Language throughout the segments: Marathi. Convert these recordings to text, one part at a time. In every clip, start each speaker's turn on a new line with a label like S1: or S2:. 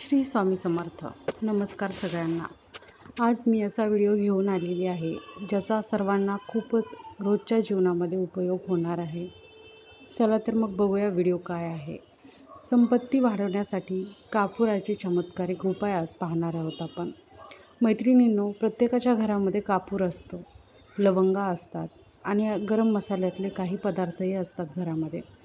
S1: श्री स्वामी समर्थ. नमस्कार सगळ्यांना. आज मी असा व्हिडिओ घेऊन आलेली आहे ज्याचा सर्वांना खूपच रोजच्या जीवनामध्ये उपयोग होणार आहे. चला तर मग बघूया व्हिडिओ काय आहे. संपत्ती वाढवण्यासाठी कापुराचे चमत्कारिक उपाय आज पाहणार आहोत आपण. मैत्रिणींनो प्रत्येकाच्या घरामध्ये कापूर असतो. लवंगा असतात आणि गरम मसाल्यातले काही पदार्थही असतात घरामध्ये.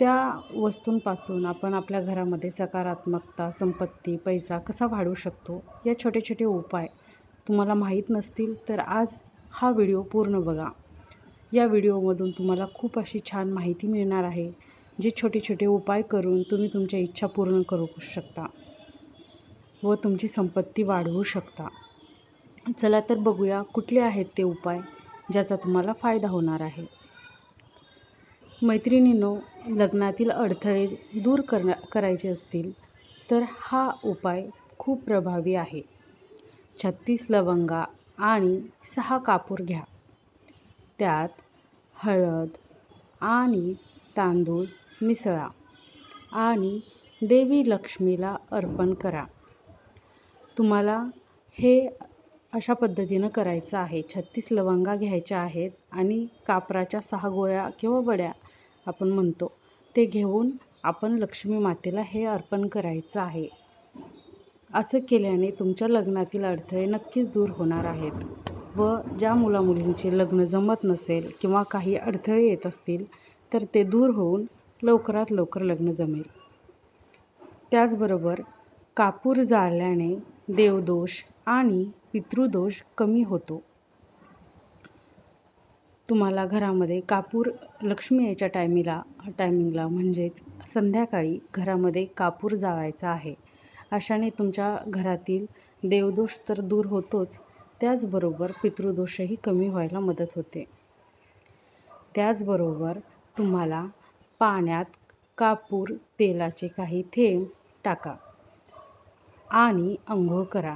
S1: त्या वस्तूंपासून आपण आपल्या घरामध्ये सकारात्मकता संपत्ती पैसा कसा वाढवू शकतो? या छोटे छोटे उपाय तुम्हाला माहीत नसतील तर आज हा व्हिडिओ पूर्ण बघा. या व्हिडिओमधून तुम्हाला खूप अशी छान माहिती मिळणार आहे जे छोटे छोटे उपाय करून तुम्ही तुमच्या इच्छा पूर्ण करू शकता व तुमची संपत्ती वाढवू शकता. चला तर बघूया कुठले आहेत ते उपाय ज्याचा तुम्हाला फायदा होणार आहे. मैत्रिणींनो लग्नातील अडथळे दूर करणा करायचे असतील तर हा उपाय खूप प्रभावी आहे. छत्तीस लवंगा आणि सहा कापूर घ्या. त्यात हळद आणि तांदूळ मिसळा आणि देवी लक्ष्मीला अर्पण करा. तुम्हाला हे अशा पद्धतीनं करायचं आहे. छत्तीस लवंगा घ्यायच्या आहेत आणि कापराच्या सहा गोळ्या किंवा वड्या आपण म्हणतो. ते घेऊन आपण लक्ष्मी मातेला हे अर्पण करायचं आहे. असं केल्याने तुमच्या लग्नातील अडथळे नक्कीच दूर होणार आहेत व ज्या मुलामुलींचे लग्न जमत नसेल किंवा काही अडथळे येत असतील तर ते दूर होऊन लवकरात लवकर लग्न जमेल. त्याचबरोबर कापूर जाळल्याने देवदोष आणि पितृदोष कमी होतो. तुम्हाला घरामध्ये कापूर लक्ष्मी यायच्या टायमिला टायमिंगला म्हणजेच संध्याकाळी घरामध्ये कापूर जाळायचा आहे. अशाने तुमच्या घरातील देवदोष तर दूर होतोच त्याचबरोबर पितृदोषही कमी व्हायला मदत होते. त्याचबरोबर तुम्हाला पाण्यात कापूर तेलाचे काही थेंब टाका आणि अंघोळ करा.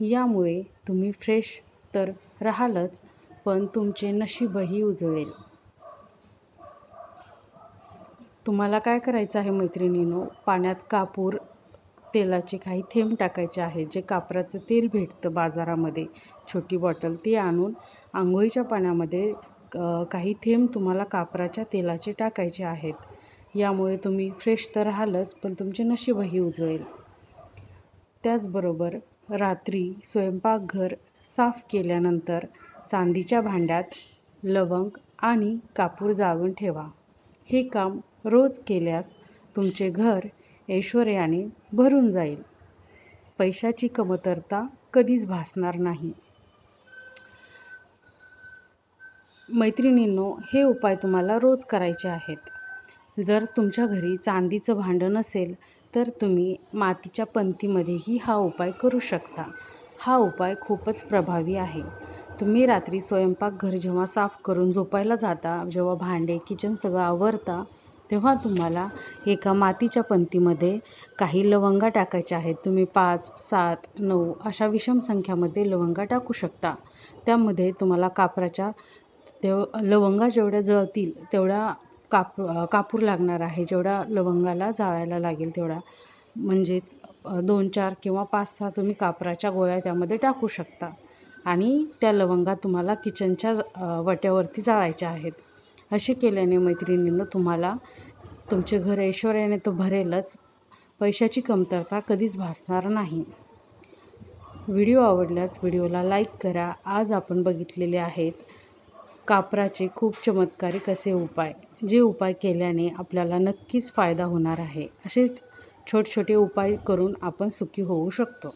S1: यामुळे तुम्ही फ्रेश तर राहालच पण तुमचे नशीबही उजळेल. तुम्हाला काय करायचं आहे मैत्रिणीनो? पाण्यात कापूर तेलाचे काही थेंब टाकायचे आहेत जे कापराचं तेल भेटतं बाजारामध्ये. छोटी बॉटल ती आणून आंघोळीच्या पाण्यामध्ये काही थेंब तुम्हाला कापराच्या तेलाचे टाकायचे आहेत. यामुळे तुम्ही फ्रेश तर राहालच पण तुमचे नशीबही उजळेल. त्याचबरोबर रात्री स्वयंपाकघर साफ केल्यानंतर चांदीच्या भांड्यात लवंग आणि कापूर जाळून ठेवा. हे काम रोज केल्यास तुमचे घर ऐश्वर्याने भरून जाईल. पैशाची कमतरता कधीच भासणार नाही. मैत्रिणींनो हे उपाय तुम्हाला रोज करायचे आहेत. जर तुमच्या घरी चांदीचं भांडं नसेल तर तुम्ही मातीच्या पंतीमध्येही हा उपाय करू शकता. हा उपाय खूपच प्रभावी आहे. तुम्ही रात्री स्वयंपाकघर जेव्हा साफ करून झोपायला जाता जेव्हा भांडे किचन सगळं आवरता तेव्हा तुम्हाला एका मातीच्या पंक्तीमध्ये काही लवंगा टाकायच्या आहेत. तुम्ही पाच सात नऊ अशा विषम संख्यामध्ये लवंगा टाकू शकता. त्यामध्ये तुम्हाला कापराच्या तेव लवंगा जेवढ्या जळतील तेवढ्या काप कापूर लागणार आहे. जेवढ्या लवंगाला जाळायला लागेल तेवढा. म्हणजेच दोन चार किंवा पाच सहा तुम्ही कापराच्या गोळ्या त्यामध्ये टाकू शकता. आणि त्या लवंगा तुम्हाला किचनच्या वट्यावरती जाळायच्या आहेत. असे केल्याने मैत्रिणींनं तुम्हाला तुमचे घर ऐश्वर्याने तो भरेलच पैशाची कमतरता कधीच भासणार नाही. व्हिडिओ आवडल्यास व्हिडिओला लाईक करा. आज आपण बघितलेले आहेत कापराचे खूप चमत्कारिक असे उपाय जे उपाय केल्याने आपल्याला नक्कीच फायदा होणार आहे. असेच छोटे छोटे उपाय करून आपण सुखी होऊ शकतो.